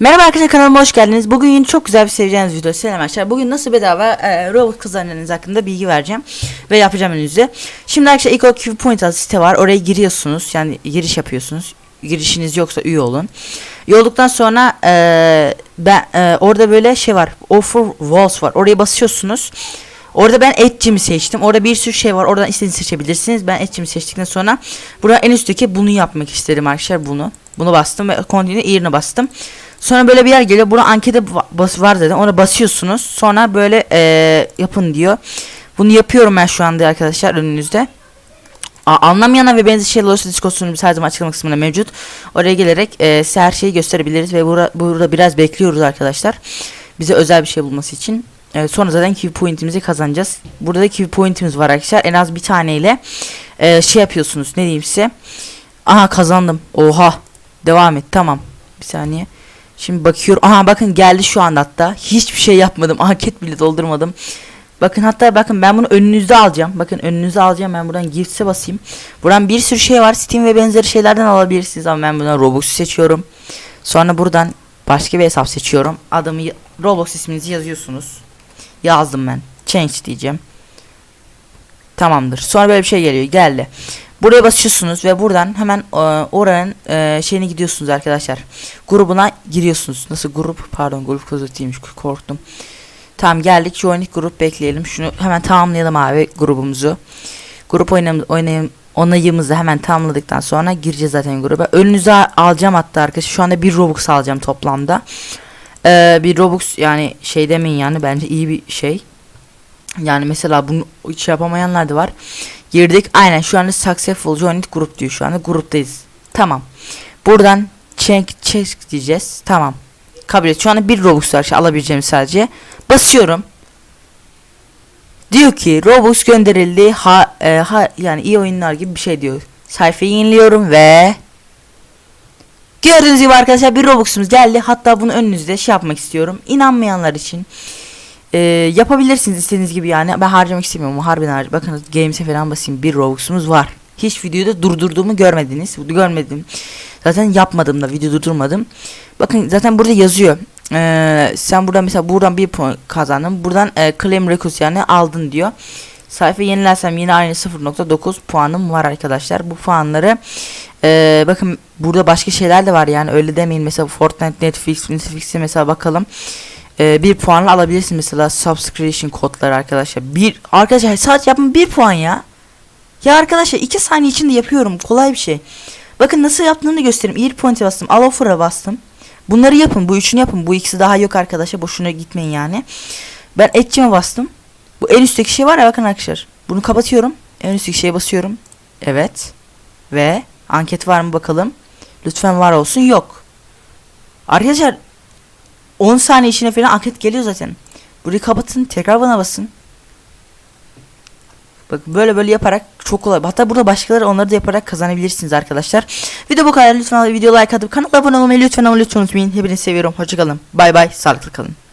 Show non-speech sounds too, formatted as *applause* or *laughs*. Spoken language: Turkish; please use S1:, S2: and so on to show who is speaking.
S1: Merhaba arkadaşlar kanalıma hoş geldiniz. Bugün yine çok güzel bir seveceğiniz video. Selam arkadaşlar. Bugün nasıl bedava e, robot kazanacağınız hakkında bilgi vereceğim. Ve yapacağım önünüzde. Şimdi arkadaşlar olarak Point adlı site var. Oraya giriyorsunuz. Yani giriş yapıyorsunuz. Girişiniz yoksa üye olun. Üye olduktan sonra e, ben e, orada böyle şey var. Offer Walls var. Oraya basıyorsunuz. Orada ben etçimi seçtim. Orada bir sürü şey var. Oradan istediğinizi seçebilirsiniz. Ben etçimi seçtikten sonra burada en üstteki bunu yapmak istedim arkadaşlar bunu. Bunu bastım ve continue yerine bastım. Sonra böyle bir yer geliyor. Buna ankete bas var dedim. Ona basıyorsunuz. Sonra böyle eee, yapın diyor. Bunu yapıyorum ben şu anda arkadaşlar önünüzde. A- anlamayanlar ve benzer şeyler olursa Discord sunucumuz her açıklama kısmında mevcut. Oraya gelerek eee, size her şeyi gösterebiliriz ve bura- burada biraz bekliyoruz arkadaşlar. Bize özel bir şey bulması için. Eee, sonra zaten Q pointimizi kazanacağız. Burada da Q pointimiz var arkadaşlar. En az bir taneyle eee, şey yapıyorsunuz. Ne diyeyim size? Aha kazandım. Oha. Devam et. Tamam. Bir saniye. Şimdi bakıyorum. Aha bakın geldi şu anda hatta. Hiçbir şey yapmadım. *laughs* Anket bile doldurmadım. Bakın hatta bakın ben bunu önünüzde alacağım. Bakın önünüze alacağım. Ben buradan gifts'e basayım. Buradan bir sürü şey var. Steam ve benzeri şeylerden alabilirsiniz ama ben buradan Robux'u seçiyorum. Sonra buradan başka bir hesap seçiyorum. Adımı Roblox isminizi yazıyorsunuz. Yazdım ben. Change diyeceğim. Tamamdır. Sonra böyle bir şey geliyor. Geldi. Buraya basıyorsunuz ve buradan hemen e, oranın e, şeyine gidiyorsunuz arkadaşlar. Grubuna giriyorsunuz. Nasıl grup? Pardon grup gazeteymiş korktum. Tamam geldik. Join grup bekleyelim. Şunu hemen tamamlayalım abi grubumuzu. Grup oynayım, oynayım, onayımızı hemen tamamladıktan sonra gireceğiz zaten gruba. Önünüze alacağım hatta arkadaşlar. Şu anda bir Robux alacağım toplamda. Ee, bir Robux yani şey demeyin yani bence iyi bir şey. Yani mesela bunu hiç yapamayanlar da var. Girdik. Aynen şu anda successful joined group diyor şu anda. Gruptayız. Tamam. Buradan check check diyeceğiz. Tamam. Kabul et. Şu anda bir Robux var. Şey, alabileceğim sadece. Basıyorum. Diyor ki Robux gönderildi. Ha, e, ha yani iyi oyunlar gibi bir şey diyor. Sayfayı yeniliyorum ve Gördüğünüz gibi arkadaşlar bir Robux'umuz geldi. Hatta bunu önünüzde şey yapmak istiyorum. İnanmayanlar için ee, yapabilirsiniz istediğiniz gibi yani. Ben harcamak istemiyorum. Harbiden harc Bakın Games'e falan basayım. Bir Robux'umuz var. Hiç videoda durdurduğumu görmediniz. Görmedim. Zaten yapmadım da video durdurmadım. Bakın zaten burada yazıyor. Ee, sen burada mesela buradan bir puan kazandın. Buradan e, claim records yani aldın diyor. Sayfa yenilersem yine aynı 0.9 puanım var arkadaşlar. Bu puanları e, bakın burada başka şeyler de var yani öyle demeyin. Mesela Fortnite, Netflix, Netflix'e mesela bakalım e, bir puanla alabilirsin mesela subscription kodları arkadaşlar. Bir arkadaşlar sadece yapın bir puan ya. Ya arkadaşlar iki saniye içinde yapıyorum. Kolay bir şey. Bakın nasıl yaptığını göstereyim. Ear point'e bastım. All offer'a bastım. Bunları yapın. Bu üçünü yapın. Bu ikisi daha yok arkadaşlar. Boşuna gitmeyin yani. Ben etçime bastım. Bu en üstteki şey var ya bakın arkadaşlar. Bunu kapatıyorum. En üstteki şeye basıyorum. Evet. Ve anket var mı bakalım. Lütfen var olsun. Yok. Arkadaşlar 10 saniye içine falan anket geliyor zaten. Burayı kapatın. Tekrar bana basın. Bak böyle böyle yaparak çok kolay. Hatta burada başkaları onları da yaparak kazanabilirsiniz arkadaşlar. Video bu kadar. Lütfen video like atıp kanala abone olmayı lütfen ama lütfen unutmayın. Hepinizi seviyorum. Hoşçakalın. Bay bay. Sağlıklı kalın.